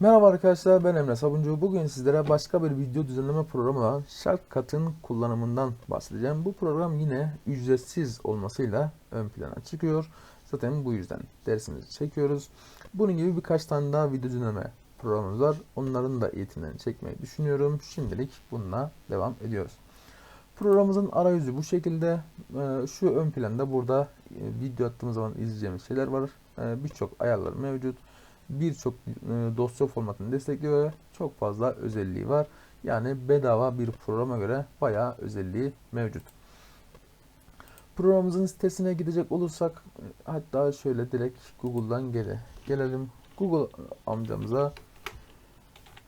Merhaba arkadaşlar ben Emre Sabuncu. Bugün sizlere başka bir video düzenleme programı olan Shortcut'ın kullanımından bahsedeceğim. Bu program yine ücretsiz olmasıyla ön plana çıkıyor. Zaten bu yüzden dersimizi çekiyoruz. Bunun gibi birkaç tane daha video düzenleme programımız var. Onların da eğitimlerini çekmeyi düşünüyorum. Şimdilik bununla devam ediyoruz. Programımızın arayüzü bu şekilde. Ee, Şu ön planda burada e, video attığımız zaman izleyeceğimiz şeyler var. Ee, Birçok ayarlar mevcut birçok e, dosya formatını destekliyor ve çok fazla özelliği var. Yani bedava bir programa göre bayağı özelliği mevcut. Programımızın sitesine gidecek olursak hatta şöyle direkt Google'dan gele, gelelim. Google amcamıza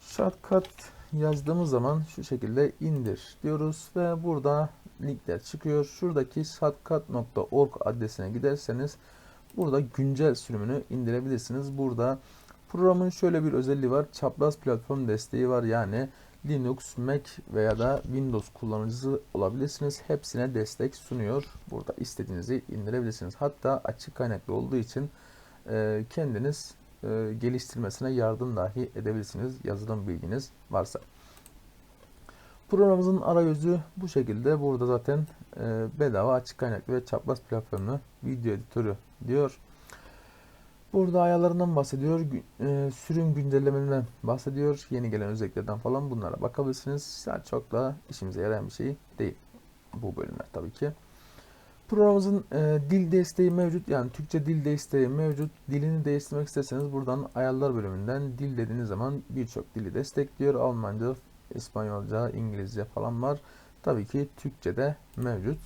shortcut yazdığımız zaman şu şekilde indir diyoruz ve burada linkler çıkıyor. Şuradaki shortcut.org adresine giderseniz Burada güncel sürümünü indirebilirsiniz. Burada programın şöyle bir özelliği var. Çapraz platform desteği var. Yani Linux, Mac veya da Windows kullanıcısı olabilirsiniz. Hepsine destek sunuyor. Burada istediğinizi indirebilirsiniz. Hatta açık kaynaklı olduğu için e, kendiniz e, geliştirmesine yardım dahi edebilirsiniz. Yazılım bilginiz varsa. Programımızın arayüzü bu şekilde. Burada zaten e, bedava açık kaynaklı ve çapraz platformlu video editörü diyor. Burada ayarlarından bahsediyor. E, sürüm güncellemelerinden bahsediyor. Yeni gelen özelliklerden falan bunlara bakabilirsiniz. Çok da işimize yarayan bir şey değil. Bu bölümler tabii ki. Programımızın e, dil desteği mevcut. Yani Türkçe dil desteği mevcut. Dilini değiştirmek isterseniz buradan ayarlar bölümünden dil dediğiniz zaman birçok dili destekliyor. Almanca, İspanyolca, İngilizce falan var. Tabii ki Türkçe de mevcut.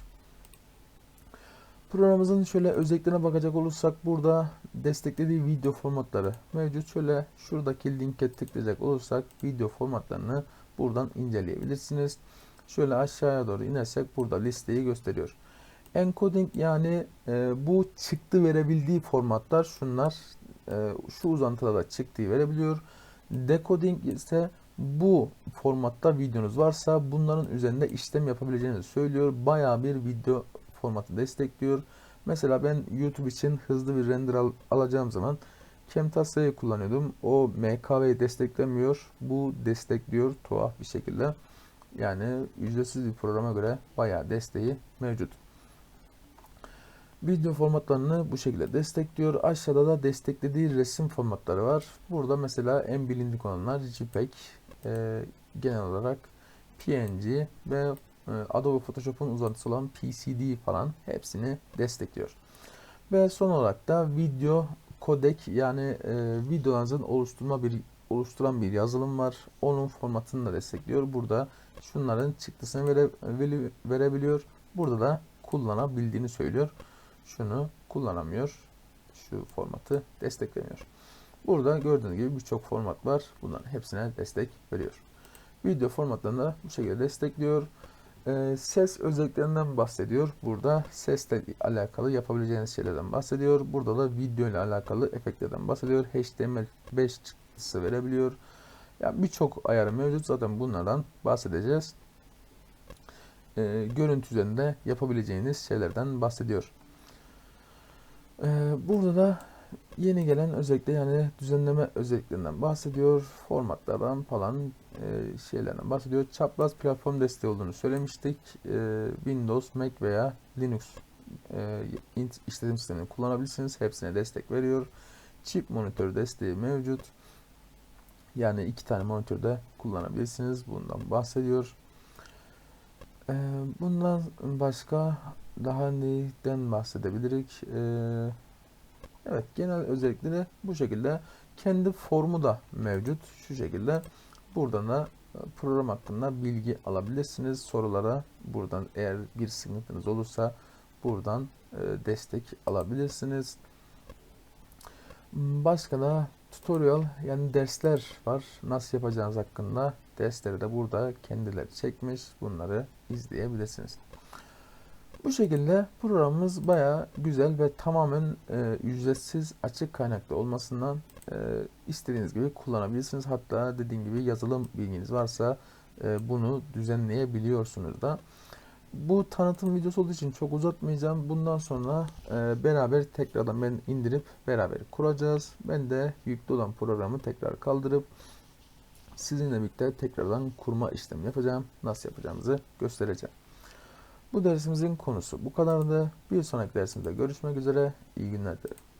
Programımızın şöyle özelliklerine bakacak olursak burada desteklediği video formatları mevcut. Şöyle şuradaki linke tıklayacak olursak video formatlarını buradan inceleyebilirsiniz. Şöyle aşağıya doğru inersek burada listeyi gösteriyor. Encoding yani e, bu çıktı verebildiği formatlar şunlar. E, şu uzantıda da çıktığı verebiliyor. Decoding ise bu formatta videonuz varsa bunların üzerinde işlem yapabileceğinizi söylüyor. Bayağı bir video formatı destekliyor. Mesela ben YouTube için hızlı bir render al alacağım zaman Camtasia'yı kullanıyordum. O MKV'yi desteklemiyor. Bu destekliyor tuhaf bir şekilde. Yani ücretsiz bir programa göre bayağı desteği mevcut. Video formatlarını bu şekilde destekliyor. Aşağıda da desteklediği resim formatları var. Burada mesela en bilindik olanlar JPEG, e, genel olarak PNG ve e, Adobe Photoshop'un uzantısı olan PCD falan hepsini destekliyor. Ve son olarak da video kodek yani e, videolarınızın oluşturma bir oluşturan bir yazılım var. Onun formatını da destekliyor. Burada şunların çıktısını vere, vere, verebiliyor. Burada da kullanabildiğini söylüyor. Şunu kullanamıyor. Şu formatı desteklemiyor. Burada gördüğünüz gibi birçok format var. Bunların hepsine destek veriyor. Video formatlarını da bu şekilde destekliyor. Ee, ses özelliklerinden bahsediyor. Burada sesle alakalı yapabileceğiniz şeylerden bahsediyor. Burada da video ile alakalı efektlerden bahsediyor. HTML5 çıktısı verebiliyor. Yani birçok ayarı mevcut. Zaten bunlardan bahsedeceğiz. Ee, görüntü üzerinde yapabileceğiniz şeylerden bahsediyor. Ee, burada da yeni gelen özellikle yani düzenleme özelliklerinden bahsediyor. Formatlardan falan e, şeylerden bahsediyor. Çapraz platform desteği olduğunu söylemiştik. E, Windows, Mac veya Linux e, işletim sistemini kullanabilirsiniz. Hepsine destek veriyor. Çip monitör desteği mevcut. Yani iki tane monitörde kullanabilirsiniz. Bundan bahsediyor. E, bundan başka daha neyden bahsedebilirik? E, Evet genel özellikleri bu şekilde. Kendi formu da mevcut. Şu şekilde. Buradan da e, program hakkında bilgi alabilirsiniz. Sorulara buradan eğer bir sıkıntınız olursa buradan e, destek alabilirsiniz. Başka da tutorial yani dersler var. Nasıl yapacağınız hakkında dersleri de burada kendileri çekmiş. Bunları izleyebilirsiniz. Bu şekilde programımız baya güzel ve tamamen e, ücretsiz açık kaynaklı olmasından e, istediğiniz gibi kullanabilirsiniz. Hatta dediğim gibi yazılım bilginiz varsa e, bunu düzenleyebiliyorsunuz da. bu tanıtım videosu olduğu için çok uzatmayacağım. Bundan sonra e, beraber tekrardan ben indirip beraber kuracağız. Ben de yüklü olan programı tekrar kaldırıp sizinle birlikte tekrardan kurma işlemi yapacağım. Nasıl yapacağımızı göstereceğim. Bu dersimizin konusu bu kadardı. Bir sonraki dersimizde görüşmek üzere. İyi günler dilerim.